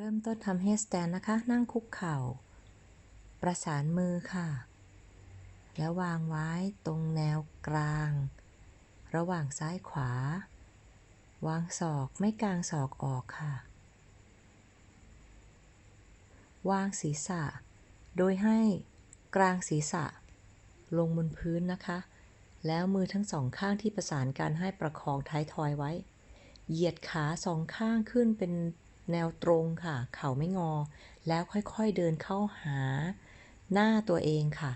เริ่มต้นทำเฮสแตนนะคะ นั่งคุกเข่า ประสานมือค่ะ แล้ววางไว้ตรงแนวกลาง ระหว่างซ้ายขวา วางศอกไม่กลางศอกออกค่ะ วางศีรษะ โดยให้กลางศีรษะ ลงบนพื้นนะคะ แล้วมือทั้งสองข้างที่ประสานกันให้ประคองท้ายทอยไว้ เหยียดขาสองข้างขึ้นเป็น แนวตรงค่ะ เข่าไม่งอ แล้วค่อยๆเดินเข้าหาหน้าตัวเองค่ะ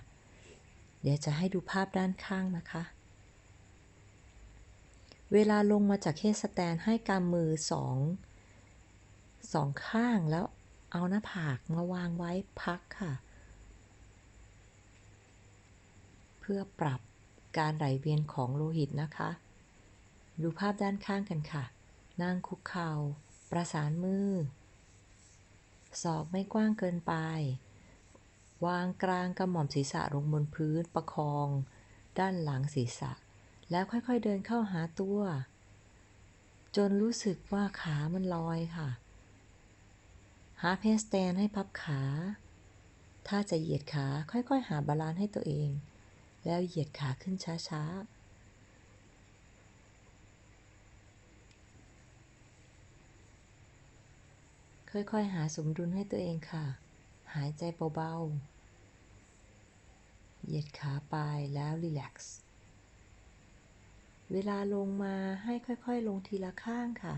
เดี๋ยวจะให้ดูภาพด้านข้างนะคะ เวลาลงมาจากเคสแตนให้กำมือสองสองข้างแล้วเอาหน้าผากมาวางไว้พักค่ะ เพื่อปรับการไหลเวียนของโลหิตนะคะ ดูภาพด้านข้างกันค่ะ นั่งคุกเข่า ประสานมือ ศอกไม่กว้างเกินไป วางกลางกระหม่อมศีรษะลงบนพื้นประคอง ด้านหลังศีรษะ แล้วค่อยๆเดินเข้าหาตัว จนรู้สึกว่าขามันลอยค่ะ หาเพสแตนให้พับขา ถ้าจะเหยียดขาค่อยๆ หาบาลานซ์ให้ตัวเอง แล้วเหยียดขาขึ้นช้าๆ ค่อยๆ หาสมดุลให้ตัวเองค่ะ หายใจเบาๆ เหยียดขาไปแล้วรีแลกซ์ เวลาลงมาให้ค่อยๆ ลงทีละข้างค่ะ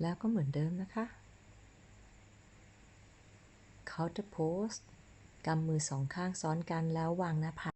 แล้วก็เหมือนเดิมนะคะ counter pose กำมือสองข้างซ้อนกันแล้ววางหน้าผาก